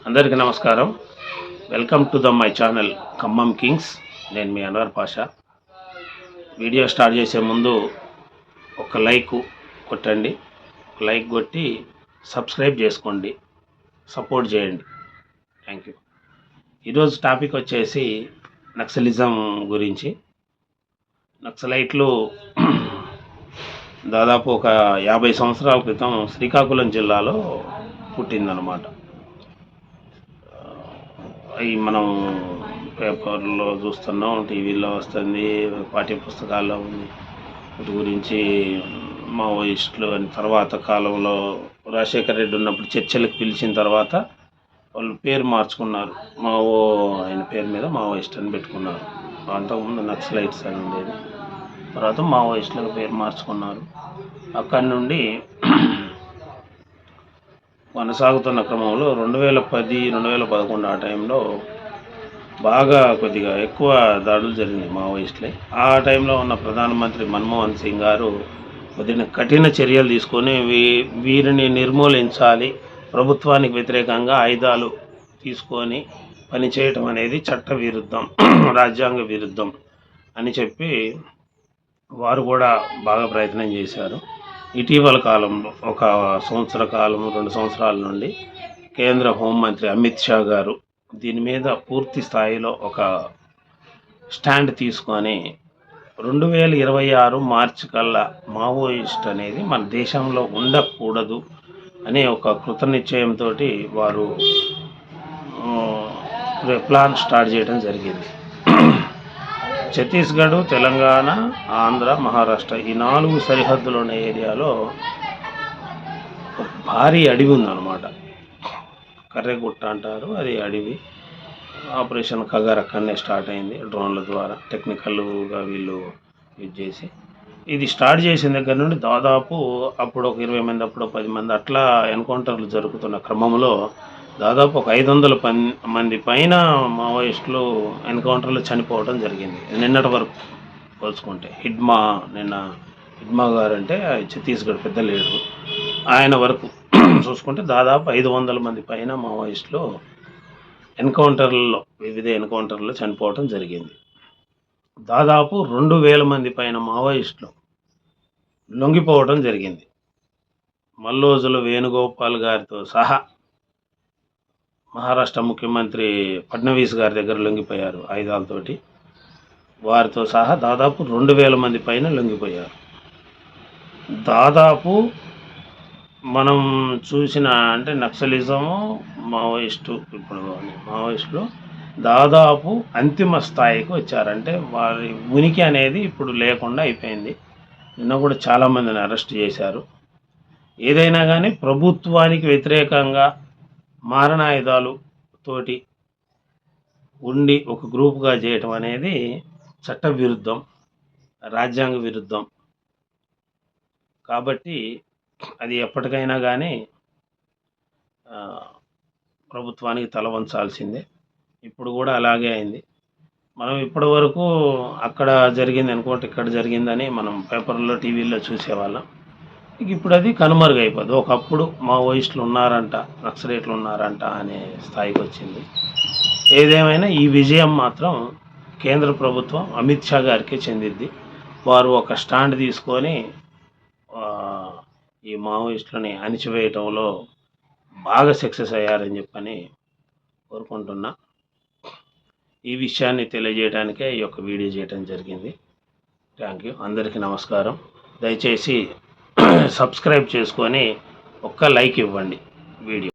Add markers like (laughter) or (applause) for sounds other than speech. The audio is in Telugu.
అందరికీ నమస్కారం. Welcome to the my channel Khammam kings నేను మీ అన్వర్ పాషా. వీడియో స్టార్ట్ చేసే ముందు ఒక లైక్ కొట్టండి. ఒక లైక్ కొట్టి సబ్స్క్రైబ్ చేసుకోండి. సపోర్ట్ చేయండి. థ్యాంక్ యూ ఈరోజు టాపిక్ వచ్చేసి నక్సలిజం గురించి. నక్సలైట్లు దాదాపు ఒక యాభై సంవత్సరాల క్రితం శ్రీకాకుళం జిల్లాలో పుట్టిందనమాట ఈ మనం పేపర్లో చూస్తున్నాం టీవీలో వస్తుంది పాఠ్య పుస్తకాల్లో ఉంది. వీటి గురించి మావోయిస్టులు అని తర్వాత కాలంలో రాజశేఖర రెడ్డి ఉన్నప్పుడు చర్చలకు పిలిచిన తర్వాత వాళ్ళు పేరు మార్చుకున్నారు. మావో ఆయన పేరు మీద మావోయిస్ట్ అని పెట్టుకున్నారు. అంతకుముందు నక్సలైట్స్ అని ఉండేది. తర్వాత మావోయిస్టులకు పేరు మార్చుకున్నారు. అక్కడి నుండి కొనసాగుతున్న క్రమంలో రెండు వేల పది రెండు వేల పదకొండు ఆ టైంలో బాగా కొద్దిగా ఎక్కువ దాడులు జరిగింది మావోయిస్టులే. ఆ టైంలో ఉన్న ప్రధానమంత్రి మన్మోహన్ సింగ్ గారు కొద్దిగా కఠిన చర్యలు తీసుకొని వీ వీరిని నిర్మూలించాలి ప్రభుత్వానికి వ్యతిరేకంగా ఆయుధాలు తీసుకొని పనిచేయటం అనేది చట్ట విరుద్ధం (clears throat) రాజ్యాంగ విరుద్ధం అని చెప్పి వారు కూడా బాగా ప్రయత్నం చేశారు. ఇటీవల కాలంలో ఒక సంవత్సర కాలం రెండు సంవత్సరాల నుండి కేంద్ర హోంమంత్రి అమిత్ షా గారు దీని మీద పూర్తి స్థాయిలో ఒక స్టాండ్ తీసుకొని రెండు వేల ఇరవై ఆరు మార్చి కల్లా మావోయిస్ట్ అనేది మన దేశంలో ఉండకూడదు అనే ఒక కృత నిశ్చయంతో వారు ప్లాన్ స్టార్ట్ చేయడం జరిగింది. ఛత్తీస్గఢ్ తెలంగాణ ఆంధ్ర మహారాష్ట్ర ఈ నాలుగు సరిహద్దులు ఉన్న ఏరియాలో భారీ అడవి ఉందన్నమాట. కర్రెగుట్ట అంటారు అది అడవి. ఆపరేషన్ కగార్ అక్కడనే స్టార్ట్ అయింది డ్రోన్ల ద్వారా టెక్నికల్గా వీళ్ళు యూజ్ చేసి. ఇది స్టార్ట్ చేసిన దగ్గర నుండి దాదాపు అప్పుడు ఒక ఇరవై మంది అప్పుడు పది మంది అట్లా ఎన్కౌంటర్లు జరుగుతున్న క్రమంలో దాదాపు ఒక ఐదు వందల పన్ మంది పైన మావోయిస్టులు ఎన్కౌంటర్లో చనిపోవడం జరిగింది. నిన్నటి వరకు పోల్చుకుంటే. హిడ్మా నిన్న హిడ్మా గారు అంటే ఛత్తీస్గఢ్ పెద్ద లీడరు. ఆయన వరకు (clears throat) చూసుకుంటే దాదాపు ఐదు వందల మంది పైన మావోయిస్టులు ఎన్కౌంటర్లలో వివిధ ఎన్కౌంటర్లో చనిపోవడం జరిగింది. దాదాపు రెండు వేల మంది పైన మావోయిస్టులు లొంగిపోవడం జరిగింది. మల్లోజుల వేణుగోపాల్ గారితో సహా మహారాష్ట్ర ముఖ్యమంత్రి ఫడ్నవీస్ గారి దగ్గర లొంగిపోయారు ఆయుధాలతోటి. వారితో సహా దాదాపు రెండు వేల మంది పైన లొంగిపోయారు. దాదాపు మనం చూసిన అంటే నక్సలిజము మావోయిస్టు ఇప్పుడు మావోయిస్టులు దాదాపు అంతిమ స్థాయికి వచ్చారంటే వారి ఉనికి అనేది ఇప్పుడు లేకుండా అయిపోయింది. నిన్న కూడా చాలామందిని అరెస్ట్ చేశారు. ఏదైనా కానీ ప్రభుత్వానికి వ్యతిరేకంగా మారణాయుధాలు తోటి ఉండి ఒక గ్రూప్గా చేయటం అనేది చట్ట విరుద్ధం రాజ్యాంగ విరుద్ధం. కాబట్టి అది ఎప్పటికైనా కానీ ప్రభుత్వానికి తల వంచాల్సిందే. ఇప్పుడు కూడా అలాగే అయింది. మనం ఇప్పటి వరకు అక్కడ జరిగింది అనుకోండి ఇక్కడ జరిగిందని మనం పేపర్లో టీవీల్లో చూసేవాళ్ళం. ఇప్పుడు అది కనుమరుగైపోద్ది ఒకప్పుడు మావోయిస్టులు ఉన్నారంట నక్సలైట్లు ఉన్నారంట అనే స్థాయికి వచ్చింది ఏదేమైనా ఈ విజయం మాత్రం కేంద్ర ప్రభుత్వం అమిత్ షా గారికే చెందిద్ది. వారు ఒక స్టాండ్ తీసుకొని ఈ మావోయిస్టులని అణిచివేయటంలో బాగా సక్సెస్ అయ్యారని చెప్పని కోరుకుంటున్నా. ఈ విషయాన్ని తెలియజేయడానికే ఈ యొక్క వీడియో చేయడం జరిగింది. Thank you. అందరికీ నమస్కారం. దయచేసి (coughs) సబ్స్క్రైబ్ చేసుకొని ఒక్క లైక్ ఇవ్వండి వీడియో.